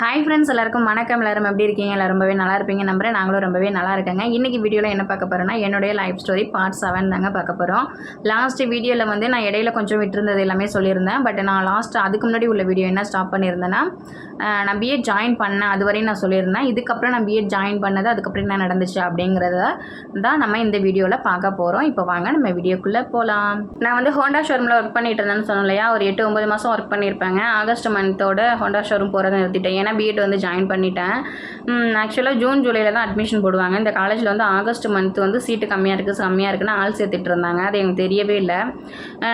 Hi friends எல்லாருக்கும் வணக்கம். எல்லாரும் எப்படி இருக்கீங்க? எல்லாம் ரொம்பவே நல்லா இருப்பீங்க நம்புறேன். நாங்களும் ரொம்பவே நல்லா இருக்கேங்க. இன்றைக்கி வீடியோவில் என்ன பார்க்க போகிறோன்னா என்னுடைய லைஃப் ஸ்டோரி பார்ட் செவன் தாங்க பார்க்க போகிறோம் லாஸ்ட் வீடியோவில் வந்து நான் இடையில கொஞ்சம் விட்டுருந்தது எல்லாமே சொல்லியிருந்தேன். பட் நான் லாஸ்ட் அதுக்கு முன்னாடி உள்ள வீடியோ என்ன ஸ்டாப் பண்ணியிருந்தேன்னா நான் பிஎட் ஜாயின் பண்ணேன். அது வரையும் நான் சொல்லியிருந்தேன். இதுக்கப்புறம் நான் பிஎட் ஜாயின் பண்ணது அதுக்கப்புறம் என்ன நடந்துச்சு அப்படிங்கிறத தான் நம்ம இந்த வீடியோவில் பார்க்க போகிறோம் இப்போ வாங்க நம்ம வீடியோக்குள்ளே போகலாம் நான் வந்து ஹோண்டா ஷோரூமில் ஒர்க் பண்ணிட்டு இருந்தேன்னு சொன்னேன் இல்லையா? ஒரு எட்டு ஒம்பது மாதம் ஒர்க் பண்ணியிருப்பேங்க. ஆகஸ்ட் மந்தோட ஹோண்டா ஷோரூம் போகிறத நிறுத்திட்டேன். ஏன்னா பிஎட் வந்து ஜாயின் பண்ணிட்டேன். ஆக்சுவலாக ஜூன் ஜூலையில் தான் அட்மிஷன் போடுவாங்க. இந்த காலேஜில் வந்து ஆகஸ்ட் மந்த் வந்து சீட்டு கம்மியாக இருக்குது கம்மியாக இருக்குன்னு ஆள் சேர்த்துட்டு இருந்தாங்க. அது எனக்கு தெரியவே இல்லை.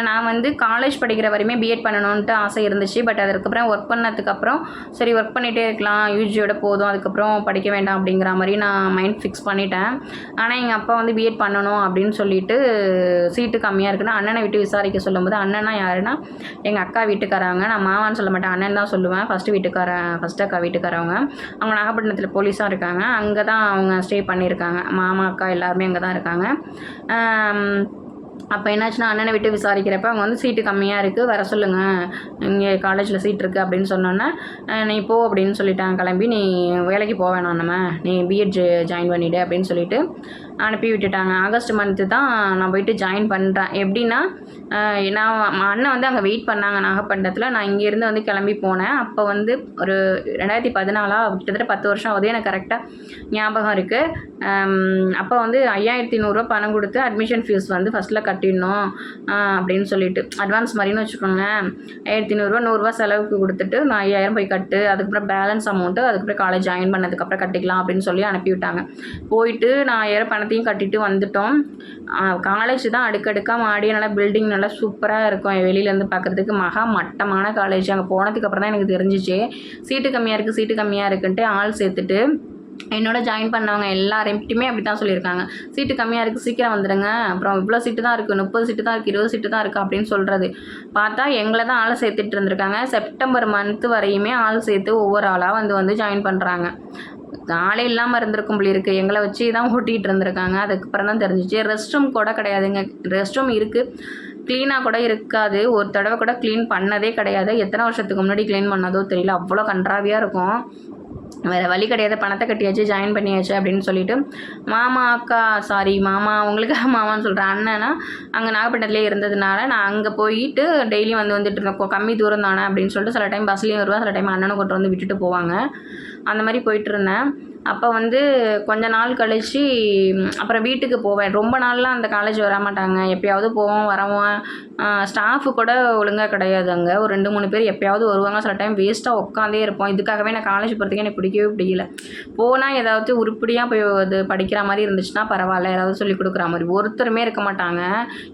நான் வந்து காலேஜ் படிக்கிற வரையுமே பிஎட் பண்ணணுன்ட்டு ஆசை இருந்துச்சு. பட் அதுக்கப்புறம் ஒர்க் பண்ணதுக்கப்புறம் சரி ஒர்க் பண்ணிகிட்டே இருக்கலாம். யூஜியோட போதும். அதுக்கப்புறம் படிக்க வேண்டாம் அப்படிங்கிற மாதிரி நான் மைண்ட் ஃபிக்ஸ் பண்ணிட்டேன். ஆனால் எங்கள் அப்பா வந்து பிஎட் பண்ணணும் அப்படின்னு சொல்லிட்டு சீட்டு கம்மியாக இருக்குன்னு அண்ணனை விட்டு விசாரிக்க சொல்லும்போது அண்ணனா யாருன்னா எங்கள் அக்கா வீட்டுக்காரவங்க நான் மாமான்னு சொல்ல மாட்டேன். அண்ணன் தான் சொல்லுவேன். ஃபஸ்ட்டு வீட்டுக்காரன். ஃபஸ்ட்டு அக்கா வீட்டுக்காரவங்க. அவங்க நாகப்பட்டினத்தில் போலீஸாக இருக்காங்க. அங்கே தான் அவங்க ஸ்டே பண்ணியிருக்காங்க. மாமா அக்கா எல்லாருமே அங்கே தான் இருக்காங்க அப்போ என்னாச்சுன்னா அண்ணனை விட்டு விசாரிக்கிறப்ப அவங்க வந்து சீட்டு கம்மியாக இருக்குது வர சொல்லுங்கள் இங்கே காலேஜில் சீட் இருக்குது அப்படின்னு சொன்னோன்னே நீ போ அப்படின்னு சொல்லிட்டாங்க. கிளம்பி நீ வேலைக்கு போக வேணாம் நம்ம நீ பிஎட் ஜாயின் பண்ணிவிடு அப்படின்னு சொல்லிட்டு அனுப்பி விட்டுட்டாங்க. ஆகஸ்ட் மந்த்து தான் நான் போயிட்டு ஜாயின் பண்ணுறேன் எப்படின்னா நான் அண்ணன் வந்து அங்கே வெயிட் பண்ணாங்க நாகப்பட்டினத்தில். நான் இங்கேருந்து வந்து கிளம்பி போனேன். அப்போ வந்து ஒரு ரெண்டாயிரத்தி பதினாலா கிட்டத்தட்ட பத்து வருஷம் ஆகுது. எனக்கு கரெக்டாக ஞாபகம் இருக்குது அப்போ வந்து ஐயாயிரத்தி நூறுரூவா பணம் கொடுத்து அட்மிஷன் ஃபீஸ் வந்து ஃபஸ்ட்டில் கட்டிடணும் அப்படின்னு சொல்லிட்டு. அட்வான்ஸ் மாதிரின்னு வச்சுக்கோங்களேன். ஆயிரத்தி நூறுரூவா நூறுரூவா செலவுக்கு கொடுத்துட்டு நான் ஐயாயிரம் போய் கட்டு அதுக்கப்புறம் பேலன்ஸ் அமௌண்ட்டு அதுக்கப்புறம் காலேஜ் ஜாயின் பண்ணதுக்கப்புறம் கட்டிக்கலாம் அப்படின்னு சொல்லி அனுப்பிவிட்டாங்க. போயிட்டு நான் ஐயாயிரம் பணத்தையும் கட்டிட்டு வந்துட்டோம். காலேஜ் தான் அடுக்கடுக்காக மாடி நல்லா பில்டிங் நல்லா சூப்பராக இருக்கும். வெளியிலேருந்து பார்க்குறதுக்கு மகா மட்டமான காலேஜ் அங்கே போனதுக்கப்புறம் தான் எனக்கு தெரிஞ்சிச்சு. சீட்டு கம்மியாக இருக்குது சீட்டு கம்மியாக இருக்குன்ட்டு ஆள் சேர்த்துட்டு என்னோட ஜாயின் பண்ணவங்க எல்லாரையுமே அப்படி தான் சொல்லியிருக்காங்க. சீட்டு கம்மியாக இருக்குது சீக்கிரம் வந்துடுங்க அப்புறம் இவ்வளோ சீட்டு தான் இருக்குது முப்பது சீட்டு தான் இருக்குது இருபது சீட்டு தான் இருக்குது அப்படின்னு சொல்கிறது பார்த்தா எங்களை தான் ஆள் சேர்த்துட்டு இருந்திருக்காங்க. செப்டம்பர் மந்த்து வரையுமே ஆள் சேர்த்து ஒவ்வொரு ஆளாக வந்து வந்து ஜாயின் பண்ணுறாங்க ஆளே இல்லாமல் இருந்திருக்கும் போல இருக்குது எங்களை வச்சு தான் ஓட்டிகிட்டு இருந்திருக்காங்க. அதுக்கப்புறம் தான் தெரிஞ்சிச்சு. ரெஸ்ட் ரூம் கூட கிடையாதுங்க. ரெஸ்ட் ரூம் இருக்குது க்ளீனாக கூட இருக்காது. ஒரு தடவை கூட க்ளீன் பண்ணதே கிடையாது. எத்தனை வருஷத்துக்கு முன்னாடி க்ளீன் பண்ணதோ தெரியல. அவ்வளோ கன்றாவியாக இருக்கும். வேறு வழி கிடையாது. பணத்தை கட்டியாச்சு ஜாயின் பண்ணியாச்சு அப்படின்னு சொல்லிட்டு மாமா அக்கா சாரி மாமா அவங்களுக்கு மாமான்னு சொல்கிறேன் அண்ணனா? அங்கே நாகப்பட்டினத்துலேயே இருந்ததுனால நான் அங்கே போயிட்டு டெய்லியும் வந்து வந்துட்டு இருந்தேன். கம்மி தூரம் தானே? அப்படின்னு சொல்லிட்டு சில டைம் பஸ்லேயும் வருவேன் சில டைம் அண்ணனை கொண்டு வந்து விட்டுட்டு போவாங்க. அந்த மாதிரி போயிட்டு இருந்தேன். அப்போ வந்து கொஞ்ச நாள் கழிச்சு அப்புறம் வீட்டுக்கு போவேன். ரொம்ப நாள்லாம் அந்த காலேஜ் வர மாட்டாங்க. எப்பயாவது போவோம் வரவோம். ஸ்டாஃபு கூட ஒழுங்காக கிடையாது அங்கே. ஒரு ரெண்டு மூணு பேர் எப்பயாவது வருவாங்க. சில டைம் வேஸ்ட்டாக உட்காந்தே இருப்போம். இதுக்காகவே நான் காலேஜ் போகிறதுக்கு எனக்கு பிடிக்கவே பிடிக்கல. போனால் ஏதாவது உருப்படியாக போய் அது படிக்கிற மாதிரி இருந்துச்சுன்னா பரவாயில்ல. ஏதாவது சொல்லி கொடுக்குற மாதிரி. ஒருத்தருமே இருக்க மாட்டாங்க.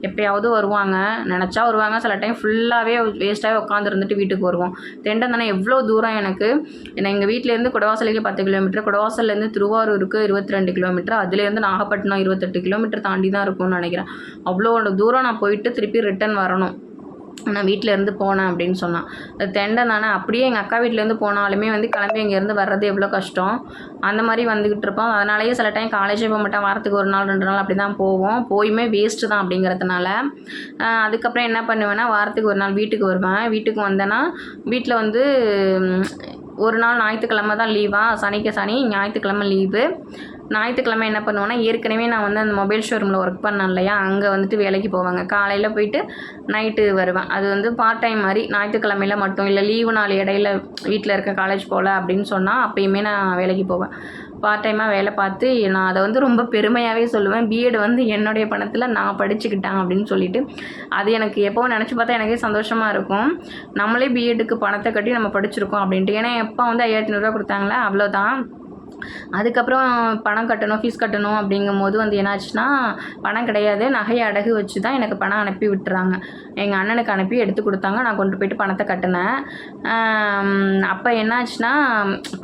எப்பயாவது வருவாங்க. நினச்சா வருவாங்க. சில டைம் ஃபுல்லாகவே வேஸ்ட்டாகவே உட்காந்து இருந்துட்டு வீட்டுக்கு வருவோம். தெண்டம் தானே எவ்வளோ தூரம் எனக்கு. என்னை எங்கள் வீட்டிலேருந்து குடவாசலுக்கு பத்து கிலோமீட்டர் வாசல்லேருந்து திருவாரூருக்கு இருபத்தி ரெண்டு கிலோமீட்டர் அதுலேருந்து நாகப்பட்டினம் இருபத்தெட்டு கிலோமீட்டர் தாண்டி தான் இருக்கும்னு நினைக்கிறேன். அவ்வளோ தூரம் நான் போயிட்டு திருப்பி ரிட்டன் வரணும். நான் வீட்டிலேருந்து போனேன் அப்படின்னு சொன்னான். தெண்டை தானே அப்படியே எங்கள் அக்கா வீட்டிலேருந்து போனாலுமே வந்து கிளம்பி இங்கேருந்து வர்றது எவ்வளோ கஷ்டம். அந்த மாதிரி வந்துக்கிட்டு இருப்போம் அதனாலேயே சில டைம் காலேஜே போக மாட்டேன். வாரத்துக்கு ஒரு நாள் ரெண்டு நாள் அப்படி தான் போவோம். போயுமே வேஸ்ட்டு தான் அப்படிங்கிறதுனால. அதுக்கப்புறம் என்ன பண்ணுவேன்னா வாரத்துக்கு ஒரு நாள் வீட்டுக்கு வருவேன். வீட்டுக்கு வந்தேன்னா வீட்டில் வந்து ஒரு நாள் ஞாயிற்றுக்கிழமை தான் லீவா சனிக்கு சனி ஞாயிற்றுக்கிழமை லீவு ஞாயிற்றுக்கிழமை என்ன பண்ணுவேன்னா ஏற்கனவே நான் வந்து அந்த மொபைல் ஷோரூமில் ஒர்க் பண்ணேன் இல்லையா? அங்கே வந்துட்டு வேலைக்கு போவாங்க. காலையில் போயிட்டு நைட்டு வருவேன். அது வந்து பார்ட் டைம் மாதிரி ஞாயிற்றுக்கிழமையில மட்டும் இல்லை லீவு நாள் இடையில வீட்டில் இருக்க காலேஜ் போகல அப்படின்னு சொன்னால் அப்பயுமே நான் வேலைக்கு போவேன். பார்ட் டைமாக வேலை பார்த்து நான் அதை வந்து ரொம்ப பெருமையாகவே சொல்லுவேன். பிஎட் வந்து என்னுடைய பணத்தில் நான் படிச்சுக்கிட்டேன் அப்படின்னு சொல்லிட்டு அது எனக்கு எப்போவும் நினச்சி பார்த்தா எனக்கே சந்தோஷமாக இருக்கும். நம்மளே பிஎட்டுக்கு பணத்தை கட்டி நம்ம படிச்சிருக்கோம் அப்படின்ட்டு. ஏன்னா எப்போ வந்து ஐயாயிரத்தி நூறுரூவா கொடுத்தாங்களே அவ்வளோதான் அதுக்கப்புறம் பணம் கட்டணும் ஃபீஸ் கட்டணும் அப்படிங்கும்போது வந்து என்னாச்சுன்னா பணம் கிடையாது நகையை அடகு வச்சு தான் எனக்கு பணம் அனுப்பி விட்டுறாங்க. எங்கள் அண்ணனுக்கு அனுப்பி எடுத்து கொடுத்தாங்க. நான் கொண்டு போயிட்டு பணத்தை கட்டினேன். அப்போ என்னாச்சுன்னா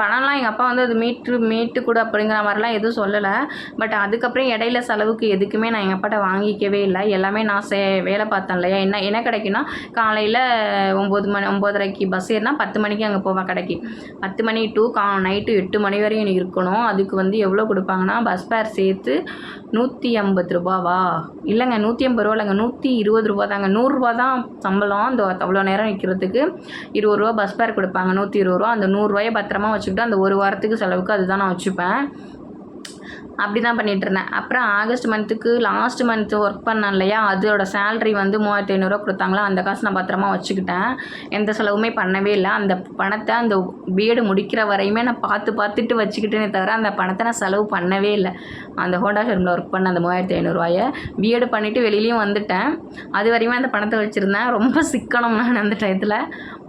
பணம்லாம் எங்கள் அப்பா வந்து அது மீட்டு மீட்டு கூட அப்படிங்கிற மாதிரிலாம் எதுவும் சொல்லலை. பட் அதுக்கப்புறம் இடையில செலவுக்கு எதுக்குமே நான் எங்கள் அப்பாட்ட வாங்கிக்கவே இல்லை. எல்லாமே நான் சே வேலை பார்த்தேன் இல்லையா? என்ன என்ன கிடைக்குன்னா காலையில் ஒம்பது மணி ஒம்போதரைக்கு பஸ் ஏறினா பத்து மணிக்கு அங்கே போவேன் கடைக்கு. பத்து மணி டூ கா நைட்டு எட்டு மணி வரையும் எனக்கு இருக்கணும். அதுக்கு வந்து எவ்வளோ கொடுப்பாங்கன்னா பஸ் ஃபேர் சேர்த்து நூற்றி ஐம்பது ரூபாவா? இல்லைங்க நூற்றி ஐம்பது ரூபா இல்லைங்க நூற்றி இருபது ரூபா தாங்க நூறுரூவா தான் சம்பளம். அந்த அவ்வளோ நேரம் நிற்கிறதுக்கு இருபது ரூபா பஸ் ஃபேர் கொடுப்பாங்க நூற்றி இருபது ரூபா. அந்த நூறுரூவாயை பத்திரமா வச்சுக்கிட்டு அந்த ஒரு வாரத்துக்கு செலவுக்கு அதுதான் நான் வச்சுப்பேன். அப்படி தான் பண்ணிகிட்டு இருந்தேன். அப்புறம் ஆகஸ்ட் மந்த்துக்கு லாஸ்ட் மந்த்து ஒர்க் பண்ணேன் இல்லையா? அதோட சேல்ரி வந்து மூவாயிரத்தி ஐநூறுரூவா கொடுத்தாங்களா? அந்த காசு நான் பத்திரமா வச்சுக்கிட்டேன். எந்த செலவுமே பண்ணவே இல்லை. அந்த பணத்தை அந்த பிஎட் முடிக்கிற வரையுமே நான் பார்த்து பார்த்துட்டு வச்சுக்கிட்டேனே தவிர அந்த பணத்தை நான் செலவு பண்ணவே இல்லை. அந்த ஹோண்டா ஷோரூமில் ஒர்க் பண்ண அந்த மூவாயிரத்தி ஐநூறுரூவாயை பிஎடு பண்ணிவிட்டு வெளியிலையும் வந்துட்டேன். அது வரையுமே அந்த பணத்தை வச்சுருந்தேன். ரொம்ப சிக்கனம் நான் அந்த டயத்தில்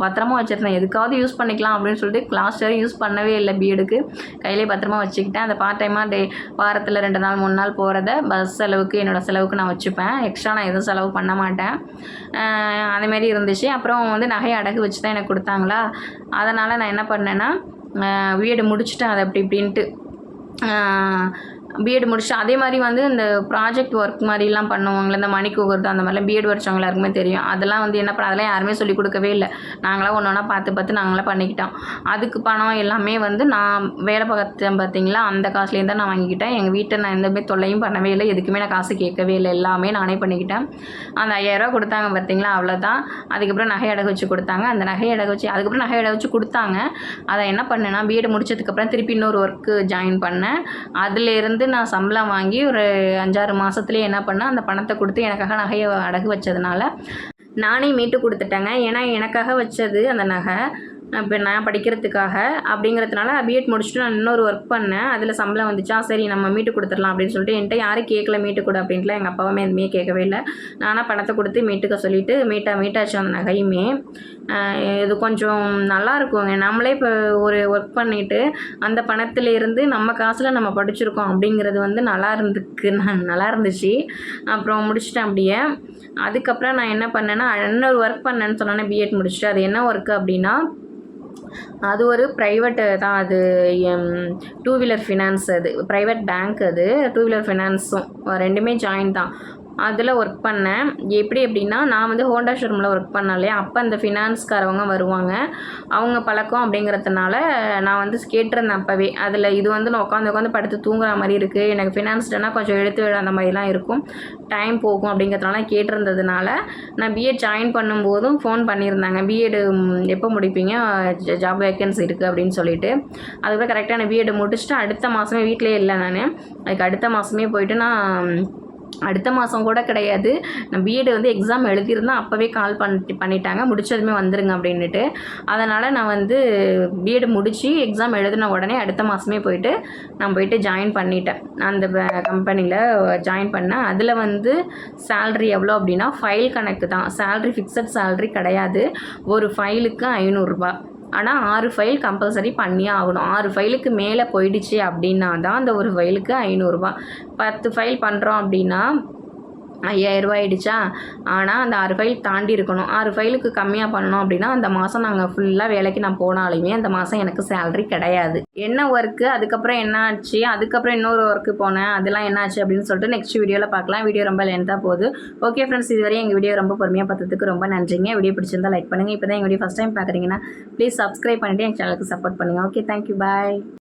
பத்திரமா வச்சுருந்தேன். எதுக்காவது யூஸ் பண்ணிக்கலாம் அப்படின்னு சொல்லிட்டு கிளாஸ் வரையும் யூஸ் பண்ணவே இல்லை பிஎடுக்கு கையிலே பத்திரமா வச்சுக்கிட்டேன். அந்த பார்ட் டைமாக டே வாரத்தில் ரெண்டு நாள் மூணு நாள் போகிறத பஸ் செலவுக்கு என்னோடய செலவுக்கு நான் வச்சுப்பேன். எக்ஸ்ட்ரா நான் எதுவும் செலவு பண்ண மாட்டேன். அதேமாரி இருந்துச்சு. அப்புறம் வந்து நகை அடகு வச்சு தான் எனக்கு கொடுத்தாங்களா? அதனால் நான் என்ன பண்ணேன்னா வீடு முடிச்சுட்டேன். அதை அப்படி இப்படின்ட்டு பிஎட் முடிச்சுட்டு அதே மாதிரி வந்து இந்த ப்ராஜெக்ட் ஒர்க் மாதிரிலாம் பண்ணுவாங்களே இந்த மணி கூகுறது அந்த மாதிரிலாம் பிஎட் படித்தவங்க எல்லாருக்குமே தெரியும். அதெல்லாம் வந்து என்ன பண்ண அதெல்லாம் யாருமே சொல்லிக் கொடுக்கவே இல்லை. நாங்களாம் ஒன்று ஒன்றா பார்த்து பார்த்து நாங்களாம் பண்ணிக்கிட்டோம். அதுக்கு பணம் எல்லாமே வந்து நான் வேலை பார்த்தேன் பார்த்தீங்களா அந்த காசுலேருந்து தான் நான் வாங்கிக்கிட்டேன். எங்கள் வீட்டை நான் எந்தமே தொல்லையும் பண்ணவே இல்லை. எதுக்குமே நான் காசு கேட்கவே இல்லை. எல்லாமே நானே பண்ணிக்கிட்டேன். அந்த ஐயாயிரரூவா கொடுத்தாங்க பார்த்தீங்களா அவ்வளோதான் அதுக்கப்புறம் நகை அடகு வச்சு கொடுத்தாங்க. அந்த நகை அடகு வச்சு அதுக்கப்புறம் நகை அடகு வச்சு கொடுத்தாங்க. அதை என்ன பண்ணேன்னா பிஎட் முடிச்சதுக்கப்புறம் திருப்பி இன்னொரு ஒர்க்கு ஜாயின் பண்ணேன். அதுலேருந்து நான் சம்பளம் வாங்கி ஒரு அஞ்சாறு மாதத்துலேயே என்ன பண்ணேன் அந்த பணத்தை கொடுத்து எனக்காக நகையை அடகு வச்சதுனால நானே மீட்டு கொடுத்துட்டேங்க. ஏன்னா எனக்காக வச்சது அந்த நகை. இப்போ நான் படிக்கிறதுக்காக அப்படிங்கிறதுனால பிஎட் முடிச்சுட்டு நான் இன்னொரு ஒர்க் பண்ணேன். அதில் சம்பளம் வந்துச்சா? சரி நம்ம மீட்டு கொடுத்துடலாம் அப்படின்னு சொல்லிட்டு என்கிட்ட யாரும் கேட்கல மீட்டு கொடு அப்படின்ட்டுலாம் எங்கள் அப்பாவுமே எதுவுமே கேட்கவே இல்லை. நானாக பணத்தை கொடுத்து மீட்டுக்க சொல்லிவிட்டு மீட்டா மீட்டாச்சு அந்த நகையுமே. இது கொஞ்சம் நல்லா இருக்குங்க. நம்மளே இப்போ ஒரு ஒர்க் பண்ணிவிட்டு அந்த பணத்துலேருந்து நம்ம காசில் நம்ம படிச்சிருக்கோம் அப்படிங்கிறது வந்து நல்லா இருந்துக்கு நல்லா இருந்துச்சு. அப்புறம் முடிச்சிட்டேன் அப்படியே. அதுக்கப்புறம் நான் என்ன பண்ணேன்னா இன்னொரு ஒர்க் பண்ணேன்னு சொன்னேன்னா பிஎட் முடிச்சுட்டு. அது என்ன ஒர்க்கு அப்படின்னா அது ஒரு ப்ரைவேட்டு தான். அது டூ வீலர் ஃபினான்ஸ் அது. ப்ரைவேட் பேங்க் அது. டூ வீலர் ஃபினான்ஸும் ரெண்டுமே ஜாயின் தான். அதில் ஒர்க் பண்ணேன். எப்படி எப்படின்னா நான் வந்து ஹோண்டா ஷோரூமில் ஒர்க் பண்ணேன் இல்லையா? அப்போ அந்த ஃபினான்ஸ்காரவங்க வருவாங்க. அவங்க பழக்கம் அப்படிங்கிறதுனால நான் வந்து கேட்டிருந்தேன் அப்போவே. அதில் இது வந்து நான் உட்காந்து உட்காந்து படுத்து தூங்குற மாதிரி இருக்குது எனக்கு ஃபினான்ஸ்டனா கொஞ்சம் எடுத்து விழ அந்த மாதிரிலாம் இருக்கும். டைம் போகும் அப்படிங்கிறதுனால கேட்டிருந்ததுனால நான் பிஎட் ஜாயின் பண்ணும்போதும் ஃபோன் பண்ணியிருந்தாங்க. பிஎட் எப்போ முடிப்பீங்க? ஜாப் வேக்கன்சி இருக்குது அப்படின்னு சொல்லிட்டு. அதுக்கப்புறம் கரெக்டாக நான் பிஎட் முடிச்சுட்டு அடுத்த மாதமே வீட்டிலே இல்லை நான். அதுக்கு அடுத்த மாதமே போயிட்டு நான் அடுத்த மாதம் கூட கிடையாது. நான் பிஎட் வந்து எக்ஸாம் எழுதியிருந்தேன் அப்போவே கால் பண்ணி பண்ணிட்டாங்க. முடிச்சதுமே வந்துருங்க அப்படின்னுட்டு. அதனால் நான் வந்து பிஎட் முடித்து எக்ஸாம் எழுதின உடனே அடுத்த மாதமே போயிட்டு நான் போயிட்டு ஜாயின் பண்ணிட்டேன். அந்த கம்பெனியில் ஜாயின் பண்ணேன். அதில் வந்து சேல்ரி எவ்வளோ அப்படின்னா ஃபைல் கணக்கு தான். சேல்ரி ஃபிக்ஸட் சேல்ரி கிடையாது. ஒரு ஃபைலுக்கு ஐநூறுரூபா ஆனால் ஆறு ஃபைல் கம்பல்சரி பண்ணியே ஆகணும். ஆறு ஃபைலுக்கு மேலே போயிடுச்சு அப்படின்னா தான் அந்த ஒரு ஃபைலுக்கு ஐநூறுரூபா பத்து ஃபைல் பண்ணுறோம் அப்படின்னா ஐயாயிரரூபா ஆயிடுச்சா? ஆனால் அந்த ஆறு ஃபைல் தாண்டி இருக்கணும். ஆறு ஃபைலுக்கு கம்மியாக பண்ணணும் அப்படின்னா அந்த மாதம் நாங்கள் ஃபுல்லாக வேலைக்கு நான் போனாலுமே அந்த மாதம் எனக்கு சேலரி கிடையாது. என்ன ஒர்க்கு அதுக்கப்புறம் என்ன ஆச்சு? அதுக்கப்புறம் இன்னொரு ஒர்க்கு போனேன். அதெல்லாம் என்ன ஆச்சு அப்படின்னு சொல்லிட்டு நெக்ஸ்ட் வீடியோவில் பார்க்கலாம். வீடியோ ரொம்ப லென்த்தாக போகுது. ஓகே ஃப்ரெண்ட்ஸ் இதுவரை எங்கள் வீடியோ ரொம்ப பொறுமையாக பார்த்ததுக்கு ரொம்ப நன்றிங்க. வீடியோ பிடிச்சிருந்தா லைக் பண்ணுங்கள் இப்போ தான் எங்கள் வீடியோ ஃபஸ்ட் டைம் பார்க்குறீங்கன்னா ப்ளீஸ் சப்ஸ்கிரைப் பண்ணிவிட்டு எங்கள் சேனலுக்கு சப்போர்ட் பண்ணுங்கள் ஓகே தேங்க்யூ பாய்